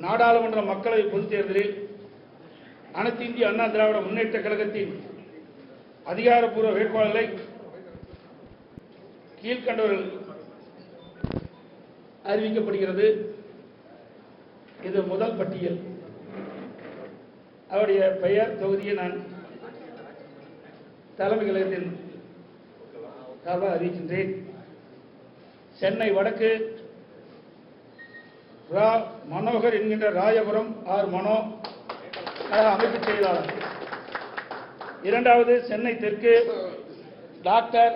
நாடாளுமன்ற மக்களவை பொதுத் தேர்தலில் அனைத்து இந்திய அண்ணா திராவிட முன்னேற்ற கழகத்தின் அதிகாரப்பூர்வ வேட்பாளர்களை கீழ்கண்டவர்கள் அறிவிக்கப்படுகிறது. இது முதல் பட்டியல். அவருடைய பெயர் தொகுதியை நான் தலைமை கழகத்தின் சார்பாக அறிவிக்கின்றேன். சென்னை வடக்கு ரா மனோகர் என்கின்ற ராயபுரம் ஆர் மனோ அமைப்பு செயலாளர். இரண்டாவது சென்னை தெற்கு டாக்டர்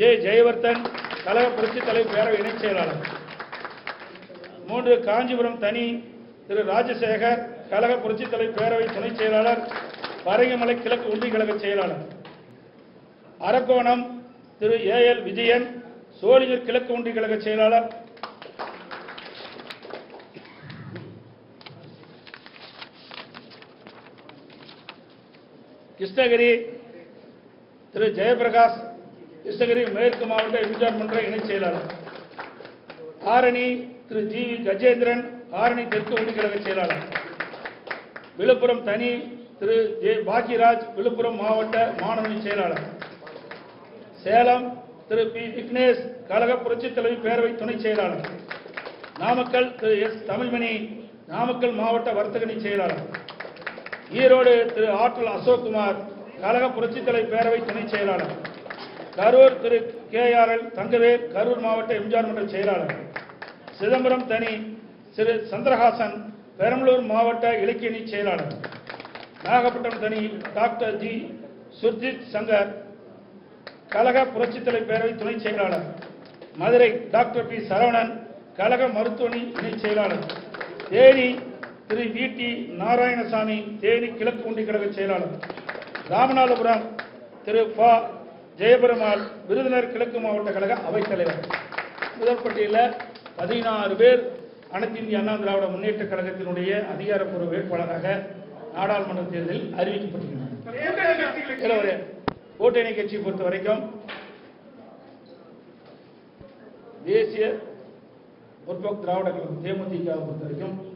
ஜே ஜெயவர்தன் கழக புரட்சி தலைவர் பேரவை இணைச் செயலாளர். மூன்று காஞ்சிபுரம் தனி திரு ராஜசேகர் கழக புரட்சி தலைவர் பேரவை துணைச் செயலாளர் பரங்கிமலை கிழக்கு உண்டி கழக செயலாளர். அரக்கோணம் திரு ஏ எல் விஜயன் சோழிங்கர் கிழக்கு ஒன்றிய கழக செயலாளர் கிருஷ்ணகிரி திரு ஜெயபிரகாஷ் கிருஷ்ணகிரி மேற்கு மாவட்ட எம்ஜிஆர் மன்ற இணைச் செயலாளர். ஆரணி திரு ஜி வி கஜேந்திரன் ஆரணி தெற்கு ஒன்றிய செயலாளர். விழுப்புரம் தனி திரு ஜே பாக்கியராஜ் விழுப்புரம் மாவட்ட மாணவனி செயலாளர். சேலம் திரு பி விக்னேஷ் கழக புரட்சித் தலைவி பேரவை துணை செயலாளர். நாமக்கல் திரு எஸ் தமிழ்மணி நாமக்கல் மாவட்ட வர்த்தகணி செயலாளர். ஈரோடு திரு ஆற்றல் அசோக்குமார் கழக புரட்சித்தலை பேரவை துணைச் செயலாளர். Karur Thiru K R L Thangavel Karur மாவட்ட எம்ஜிஆர் மன்ற செயலாளர். சிதம்பரம் தனி திரு சந்திரஹாசன் பெரம்பலூர் மாவட்ட இலக்கியணி செயலாளர். நாகப்பட்டினம் தனி டாக்டர் ஜி சுர்ஜித் சங்கர் கழக புரட்சித்தலை பேரவை துணை செயலாளர். மதுரை டாக்டர் பி சரவணன் கழக மருத்துவமனை இணைச் செயலாளர். தேனி திரு வி டி நாராயணசாமி தேனி கிழக்கு ஒன்றிய கழக செயலாளர். ராமநாதபுரம் திரு ப. ஜெயபெருமாள் விருதுநர் கிழக்கு மாவட்ட கழக அவைத்தலைவர். முதல் பட்டியலில் பதினாறு பேர் அனைத்து இந்திய அண்ணா திராவிட முன்னேற்ற கழகத்தினுடைய அதிகாரப்பூர்வ வேட்பாளராக நாடாளுமன்ற தேர்தலில் அறிவிக்கப்பட்டிருக்கிறார். கூட்டணி கட்சியை பொறுத்த வரைக்கும் தேசிய முற்போக்கு திராவிட கழகம் தேமுதிகவை பொறுத்த வரைக்கும்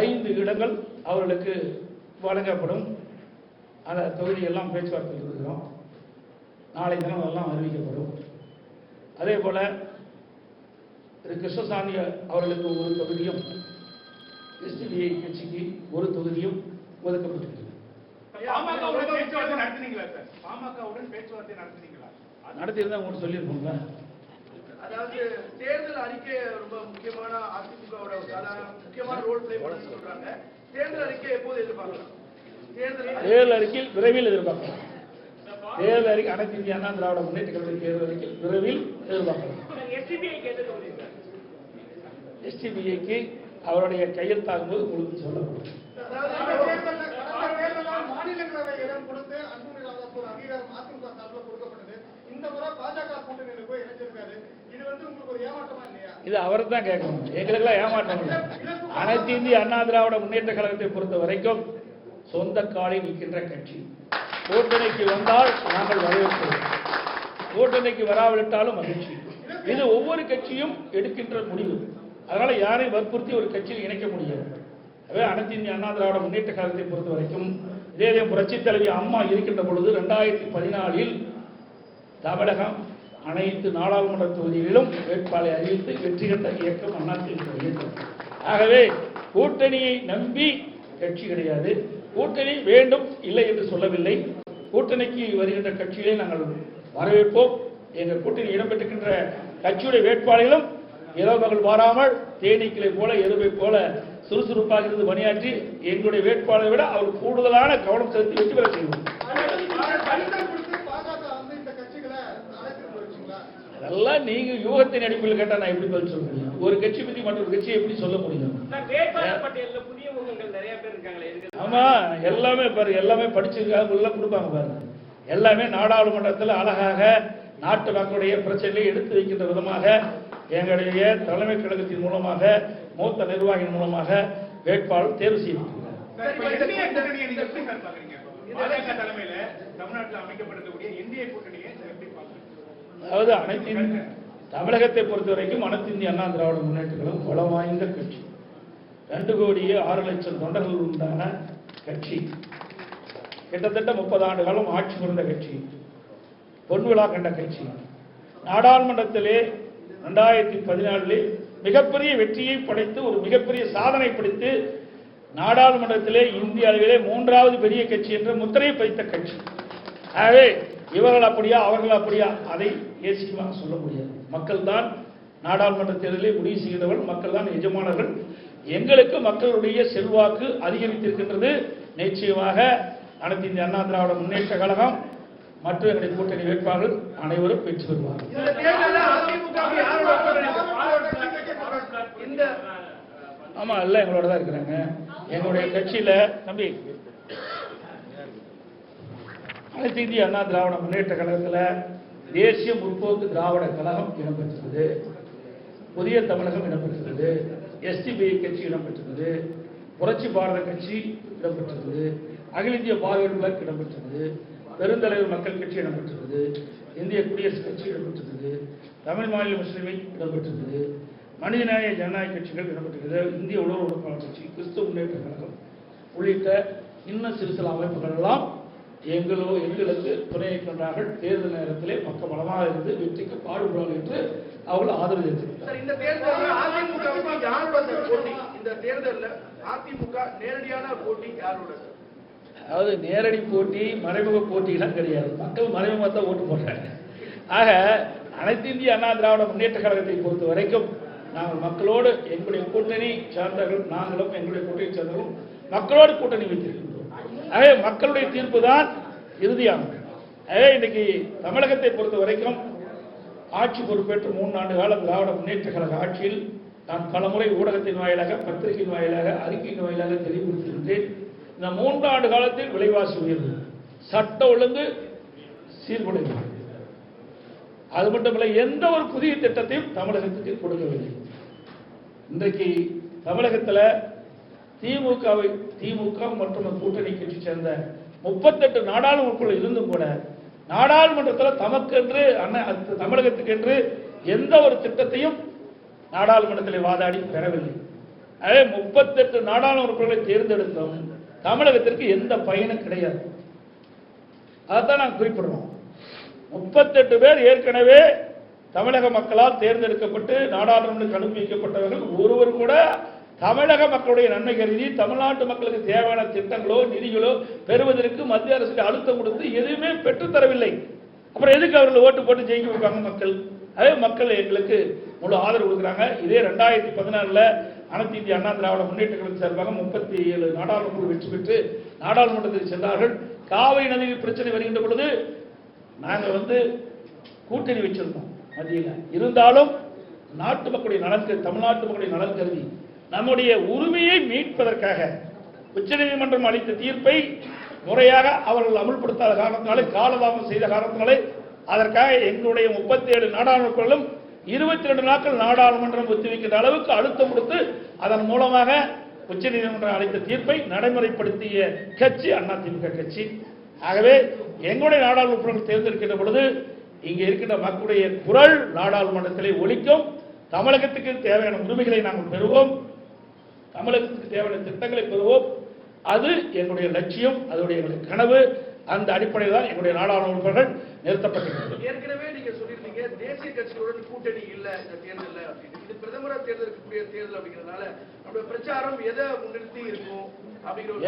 ஐந்து இடங்கள் அவர்களுக்கு வழங்கப்படும். அந்த தொகுதியெல்லாம் பேச்சுவார்த்தையில் இருக்கிறோம். நாளை தினம் அதெல்லாம் அறிவிக்கப்படும். அதே போல திரு கிருஷ்ணசாமி அவர்களுக்கு ஒரு தொகுதியும் எஸ்டிபிஐ கட்சிக்கு ஒரு தொகுதியும் ஒதுக்கப்பட்டிருக்கிறது. பேச்சுவார்த்தை நடத்துனீங்களா சார்? பாமகவுடன் பேச்சுவார்த்தை நடத்துனீங்களா? நடத்தியிருந்தா உங்களுக்கு சொல்லியிருப்போம்ல. அதாவது தேர்தல் அறிக்கை ரொம்ப முக்கியமான அதிமுகவோட முக்கியமான ரோல் பிளே பண்ணு சொல்றாங்க. தேர்தல் அறிக்கை எப்போது எதிர்பார்க்கலாம்? தேர்தல் அறிக்கையில் விரைவில் எதிர்பார்க்கலாம். தேர்தல் அறிக்கை அனைத்து இந்திய அண்ணா திராவிட முன்னேற்ற கழக தேர்தல் அறிக்கையில் விரைவில் எதிர்பார்க்கலாம். எஸ்டிபிஐக்கு அவருடைய கையெழுத்தாகும்போது உங்களுக்கு சொல்லப்படும். இது வந்து அவரை தான் கேட்கணும். எங்களுக்கெல்லாம் ஏமாற்றம் அனைத்து இந்திய அண்ணா திராவிட முன்னேற்ற கழகத்தை பொறுத்த வரைக்கும் சொந்த காலில் நிற்கின்ற கட்சி. கூட்டணிக்கு வந்தால் நாங்கள் வரவேற்கிறோம். கூட்டணிக்கு வராவிட்டாலும் மகிழ்ச்சி. இது ஒவ்வொரு கட்சியும் எடுக்கின்ற முடிவு. அதனால யாரையும் வற்புறுத்தி ஒரு கட்சியில் இணைக்க முடியாது. எனவே அனைத்து இந்திய அண்ணா திராவிட முன்னேற்ற கழகத்தை பொறுத்த வரைக்கும் இதே புரட்சித் தலைவி அம்மா இருக்கின்ற பொழுது ரெண்டாயிரத்தி பதினாலில் தமிழகம் அனைத்து நாடாளுமன்ற தொகுதிகளிலும் வேட்பாளரை அறிவித்து வெற்றி கண்ட இயக்கம் அதிமுக இயக்கம். ஆகவே கூட்டணியை நம்பி கட்சி கிடையாது. கூட்டணி வேண்டும் இல்லை என்று சொல்லவில்லை. கூட்டணிக்கு வருகின்ற கட்சிகளை நாங்கள் வரவேற்போம். எங்கள் கூட்டணி இடம்பெற்றிருக்கின்ற கட்சியுடைய வேட்பாளர்களும் இரவு பகல் வாராமல் தேனீக்களை போல எருமை போல சுறுசுறுப்பாக இருந்து பணியாற்றி எங்களுடைய வேட்பாளரை விட அவர் கூடுதலான கவனம் செலுத்தி வெற்றி பெற செய்வோம் பரிசல் கொடுத்து பாஜக வந்து இந்த கட்சிகளை அழைத்து வச்சுங்களா அதெல்லாம் நீங்க யூகத்தின் அடிப்படையில் கேட்டா நான் எப்படி பதில் சொல்ல முடியும் ஒரு கட்சி பத்தி மற்றொரு கட்சியை எப்படி சொல்ல முடியும்? ஆமா எல்லாமே பாரு எல்லாமே படிச்சிருக்காங்க உள்ள கொடுப்பாங்க பாருங்க. எல்லாமே நாடாளுமன்றத்தில் அழகாக நாட்டு மக்களுடைய பிரச்சனைகளை எடுத்து வைக்கின்ற விதமாக எங்களுடைய தலைமை கழகத்தின் மூலமாக மூத்த நிர்வாகியின் மூலமாக வேட்பாளர் தேர்வு செய்யப்பட்டிருக்கிறார் அதாவது அனைத்தின் தமிழகத்தை பொறுத்த வரைக்கும் அனைத்து அண்ணா திராவிட முன்னேற்றங்களும் பலம் வாய்ந்த கட்சி. ரெண்டு கோடியே ஆறு லட்சம் தொண்டர்கள் உண்டான கட்சி. கிட்டத்தட்ட முப்பது ஆண்டு காலம் ஆட்சி புரிந்த கட்சி. பொன் விழா கண்ட கட்சி. நாடாளுமன்றத்திலே ரெண்டாயிரத்தி பதினாலில் மிகப்பெரிய வெற்றியை படைத்து ஒரு மிகப்பெரிய சாதனை படைத்து நாடாளுமன்றத்திலே இந்திய அளவிலே மூன்றாவது பெரிய கட்சி என்ற முத்திரையை பதித்த கட்சி. ஆகவே இவர்கள் அப்படியா அவர்கள் அப்படியா? அதை ஏசியமாக சொல்ல முடியாது. மக்கள் தான் நாடாளுமன்ற தேர்தலை முடிவு செய்கிறவர்கள் மக்கள் தான் எஜமானர்கள். எங்களுக்கு மக்களுடைய செல்வாக்கு அதிகரித்திருக்கின்றது. நிச்சயமாக அனைத்து இந்திய அண்ணா திராவிட முன்னேற்ற கழகம் மற்றும் எங்களுடைய கூட்டணி வேட்பாளர்கள் அனைவரும் வெற்றி பெறுவார்கள். இந்த தேர்தல்ல அதிமுக க்கு யாரோட கூட்டணி இருக்கு? இந்த ஆமா எல்லாம் எங்களோட தான் இருக்கிறாங்க. எங்களுடைய கட்சியில தம்பி அனைத்து இந்திய அண்ணா திராவிட முன்னேற்ற கழகத்தில் தேசிய முற்போக்கு திராவிட கழகம் இடம்பெற்றது புதிய தமிழகம் இடம்பெற்றது எஸ்டிபிஐ கட்சி இடம்பெற்றது புரட்சி பாரத கட்சி இடம்பெற்றது அகில இந்திய பார்வையர் பிளாக் இடம்பெற்றது பெருந்தலைவர் மக்கள் கட்சி இடம்பெற்றது இந்திய குடியரசுக் கட்சி இடம்பெற்றது தமிழ் மாநில முஸ்லிமை இடம்பெற்றது மனிதநேய ஜனநாயக கட்சிகள் இடம்பெற்றது இந்திய உணர்வு உறுப்பினர் கட்சி கிறிஸ்துவ முன்னேற்ற கழகம் உள்ளிட்ட இன்னும் சிறு சில அமைப்புகள் எல்லாம் எங்களோ எங்களுக்கு துணை நிற்கின்றார்கள் தேர்தல் நேரத்திலே மக்கள் பலமாக இருந்து வெற்றிக்கு பாடுபடுவார்கள் என்று அவர்கள் ஆதரவு இந்த தேர்தல்ல யாரோட போட்டி? இந்த தேர்தல்ல அதிமுக நேரடியான போட்டி யாரோட அதாவது நேரடி போட்டி மறைமுக போட்டிலாம் கிடையாது. மக்கள் மறைமுகமாக தான் ஓட்டு போடுறாங்க. ஆக அனைத்து இந்திய அண்ணா திராவிட முன்னேற்ற கழகத்தை பொறுத்த வரைக்கும் நாங்கள் மக்களோடு எங்களுடைய கூட்டணி சார்ந்தவர்கள் நாங்களும் எங்களுடைய கூட்டணி சார்ந்தவர்களும் மக்களோடு கூட்டணி வைத்திருக்கின்றோம். ஆகவே மக்களுடைய தீர்ப்பு தான் இறுதியானது ஆகவே இன்னைக்கு தமிழகத்தை பொறுத்த வரைக்கும் ஆட்சி பொறுப்பேற்று மூன்று ஆண்டு காலம் திராவிட முன்னேற்ற கழக ஆட்சியில் நான் பலமுறை ஊடகத்தின் வாயிலாக பத்திரிகையின் வாயிலாக அறிக்கையின் வாயிலாக தெளிவுபடுத்தியிருந்தேன். இந்த மூன்று ஆண்டு காலத்தில் விலைவாசி உயர்வு சட்ட ஒழுங்கு சீர்குலைவு. அது மட்டுமல்ல எந்த ஒரு புதிய திட்டத்தையும் தமிழகத்துக்கு கொடுக்கவில்லை. இன்றைக்கு தமிழகத்தில் திமுகவை திமுக மற்றும் கூட்டணி கட்சி சேர்ந்த முப்பத்தெட்டு நாடாளுமன்றக்குள் இருந்தும் கூட நாடாளுமன்றத்தில் தமக்கென்று அண்ணா தமிழகத்துக்கென்று எந்த ஒரு திட்டத்தையும் நாடாளுமன்றத்தில் வாதாடி பெறவில்லை. அதே முப்பத்தெட்டு நாடாளுமன்ற தேர்ந்தெடுத்தும் தமிழகத்திற்கு எந்த பயனும் கிடையாது. அதைத்தான் நாங்கள் குறிப்பிடுறோம் முப்பத்தெட்டு பேர் ஏற்கனவே தமிழக மக்களால் தேர்ந்தெடுக்கப்பட்டு நாடாளுமன்றத்துக்கு அனுப்பி வைக்கப்பட்டவர்கள் ஒருவர் கூட தமிழக மக்களுடைய நன்மை கருதி தமிழ்நாட்டு மக்களுக்கு தேவையான திட்டங்களோ நிதிகளோ பெறுவதற்கு மத்திய அரசுக்கு அழுத்தம் கொடுத்து எதுவுமே பெற்றுத்தரவில்லை அப்புறம் எதுக்கு அவர்கள் ஓட்டு போட்டு ஜெயிக்க வைப்பாங்க மக்கள்? அதே மக்கள் எங்களுக்கு முழு ஆதரவு கொடுக்குறாங்க. இதே ரெண்டாயிரத்தி பதினாறுல அனைத்து இந்திய அண்ணா திராவிட முன்னேற்ற கழகம் சார்பாக முப்பத்தி ஏழு நாடாளுமன்ற வெற்றி பெற்று நாடாளுமன்றத்தில் சென்றார்கள். காவிரி நதி பிரச்சனை வருகின்ற பொழுது நாங்கள் வந்து கூட்டணி வச்சிருந்தோம் மத்தியில். இருந்தாலும் நாட்டு மக்களுடைய நலன் தமிழ்நாட்டு மக்களுடைய நலன் கருதி நம்முடைய உரிமையை மீட்பதற்காக உச்சநீதிமன்றம் அளித்த தீர்ப்பை முறையாக அவர்கள் அமுல்படுத்தாத காரணத்தினாலே காலதாமதம் செய்த காரணத்தினாலே அதற்காக எங்களுடைய முப்பத்தி ஏழு நாடாளுமன்றங்களும் இருபத்தி ரெண்டு நாட்கள் நாடாளுமன்றம் ஒத்திவைக்கின்ற அளவுக்கு அழுத்தம் கொடுத்து அதன் மூலமாக உச்சநீதிமன்றம் அளித்த தீர்ப்பை நடைமுறைப்படுத்திய கட்சி அதிமுக கட்சி. ஆகவே எங்களுடைய நாடாளுமன்ற தேர்ந்தெடுக்கின்ற பொழுது இங்கே இருக்கின்ற மக்களுடைய குரல் நாடாளுமன்றத்திலே ஒழிக்கும் தமிழகத்துக்கு தேவையான உரிமைகளை நாங்கள் பெறுவோம். தமிழகத்துக்கு தேவையான திட்டங்களை பெறுவோம். அது எங்களுடைய லட்சியம் அதனுடைய எங்களுடைய கனவு. அந்த அடிப்படையில் தான் எங்களுடைய நாடாளுமன்ற உறுப்பினர்கள் நிறுத்தப்பட்டிருக்கிறது. ஏற்கனவே நீங்க சொல்லியிருந்தீங்க தேசிய கட்சிகளுடன் கூட்டணி இல்ல இந்த தேர்தல்ல அப்படின்னு. இது பிரதமரா தேர்ந்தெடுக்கக்கூடிய தேர்தல் அப்படிங்கறதுனால நம்முடைய பிரச்சாரம் எதை முன்னிறுத்தி இருக்கும்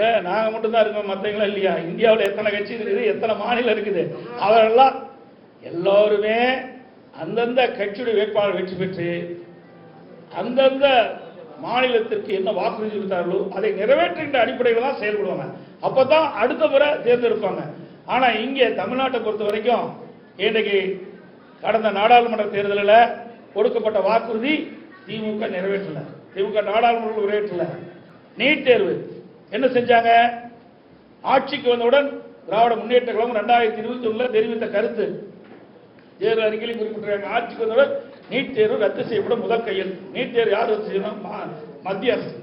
ஏன் நாங்க மட்டும் தான் இருக்கோம் மத்தவங்களும் இல்லையா? இந்தியாவில் எத்தனை கட்சி இருக்குது எத்தனை மாநிலம் இருக்குது? அவரெல்லாம் எல்லோருமே அந்தந்த கட்சியுடைய வேட்பாளர் வெற்றி பெற்று அந்தந்த மாநிலத்திற்கு என்ன வாக்குறுதி கொடுத்தார்களோ அதை நிறைவேற்றுகின்ற அடிப்படையில் தான் செயல்படுவாங்க. அப்பதான் அடுத்த முறை தேர்ந்தெடுப்பாங்க. ஆனால் இங்கே தமிழ்நாட்டை பொறுத்த வரைக்கும் இன்றைக்கு கடந்த நாடாளுமன்ற தேர்தலில் கொடுக்கப்பட்ட வாக்குறுதி திமுக நிறைவேற்றல. திமுக நாடாளுமன்ற நிறைவேற்றல. நீட் தேர்வு. என்ன செஞ்சாங்க? ஆட்சிக்கு வந்தவுடன் திராவிட முன்னேற்ற கழகம் ரெண்டாயிரத்தி இருபத்தி ஒன்றில் தெரிவித்த கருத்து. தேர்தல் அறிக்கையில் குறிப்பிட்டிருக்காங்க. ஆட்சிக்கு வந்தவுடன் நீட் தேர்வு ரத்து செய்யப்படும் முதல் கையெழுத்து. நீட் தேர்வு யார் ரத்து செய்யணும்? மத்திய அரசு.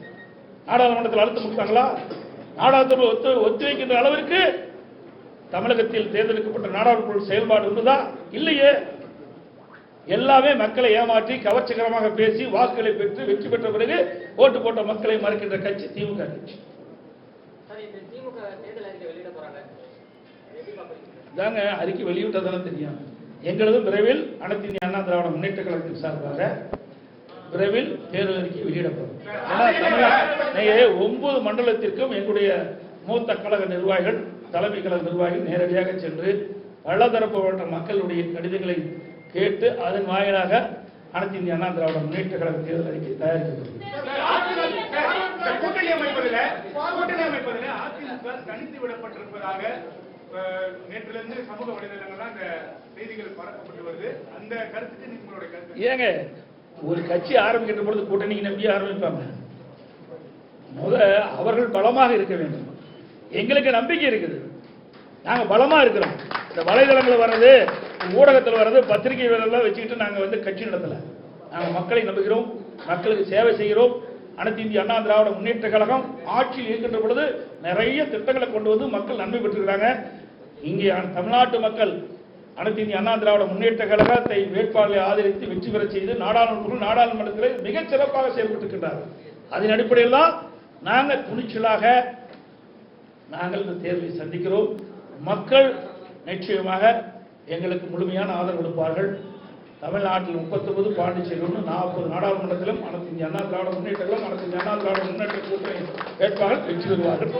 நாடாளுமன்றத்தில் அழுத்தம் கொடுத்தாங்களா? நாடாளுமன்ற ஒத்து ஒத்திவைக்கின்ற அளவிற்கு தமிழகத்தில் தேர்ந்தெடுக்கப்பட்ட நாடாளுமன்ற செயல்பாடு இருந்ததா? இல்லையே. எல்லாமே மக்களை ஏமாற்றி கவர்ச்சிகரமாக பேசி வாக்குகளை பெற்று வெற்றி பெற்ற பிறகு ஓட்டு போட்ட மக்களை மறுக்கின்ற கட்சி திமுக கட்சி. தாங்க அறிக்கை வெளியிட்டதானே தெரியும். எங்களது விரைவில் அனைத்து இந்திய அண்ணா திராவிட முன்னேற்ற கழகத்தின் சார்பாக விரைவில் தேர்தல் அறிக்கை வெளியிடப்படும் ஏன்னா ஒன்பது மண்டலத்திற்கும் எங்களுடைய மூத்த கழக நிர்வாகிகள் தலைமை கழக நிர்வாகிகள் நேரடியாக சென்று பலதரப்பட்ட மக்களுடைய கடிதங்களை கேட்டு அதன் வாயிலாக அனைத்து இந்திய அண்ணா திராவிட முன்னேற்ற கழக தேர்தல் அறிக்கை தயாரிக்கப்படும் நேற்றிலிருந்து சமூக வலைதளங்கள்லாம் அந்த செய்திகள் பரப்பப்பட்டு வருது. அந்த கருத்துக்கு உங்களுடைய கருத்து ஏங்க ஒரு கட்சி ஆரம்பிக்கின்ற பொழுது கூட்டணிக்கு நம்பி ஆரம்பிப்பாங்க. முத அவர்கள் பலமாக இருக்க வேண்டும். எங்களுக்கு நம்பிக்கை இருக்குது. நாங்க பலமா இருக்கிறோம். இந்த வலைதளங்கள் வர்றது ஊடகத்தில் வர்றது பத்திரிகை எல்லாம் வச்சுக்கிட்டு நாங்க வந்து கட்சி நடத்தல. நாங்க மக்களை நம்புகிறோம். மக்களுக்கு சேவை செய்கிறோம். அனைத்து இந்திய அண்ணா திராவிட முன்னேற்ற கழகம் ஆட்சியில் இருக்கின்ற பொழுது நிறைய திட்டங்களை கொண்டு வந்து மக்கள் நன்மை பெற்றுக்கிறாங்க இங்கே தமிழ்நாட்டு மக்கள் அனைத்து இந்திய அண்ணா திராவிட முன்னேற்ற கழகத்தை வேட்பாளரை ஆதரித்து வெற்றி பெறச் செய்து நாடாளுமன்ற நாடாளுமன்றத்தில் மிகச் சிறப்பாக செயல்பட்டிருக்கின்றார்கள். அதன் அடிப்படையில் தான் நாங்கள் துணிச்சலாக நாங்கள் இந்த தேர்வை சந்திக்கிறோம். மக்கள் நிச்சயமாக எங்களுக்கு முழுமையான ஆதரவு கொடுப்பார்கள். தமிழ்நாட்டில் முப்பத்தொன்பது பாண்டிச்சேரி ஒன்று நாற்பது நாடாளுமன்றத்திலும் அனைத்து இந்திய அண்ணா திராவிட முன்னேற்றங்களும் அனைத்து இந்திய அண்ணா திராவிட முன்னேற்ற கூட்டணி வேட்பாளர் வெற்றி பெறுவார்கள்.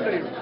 Gracias.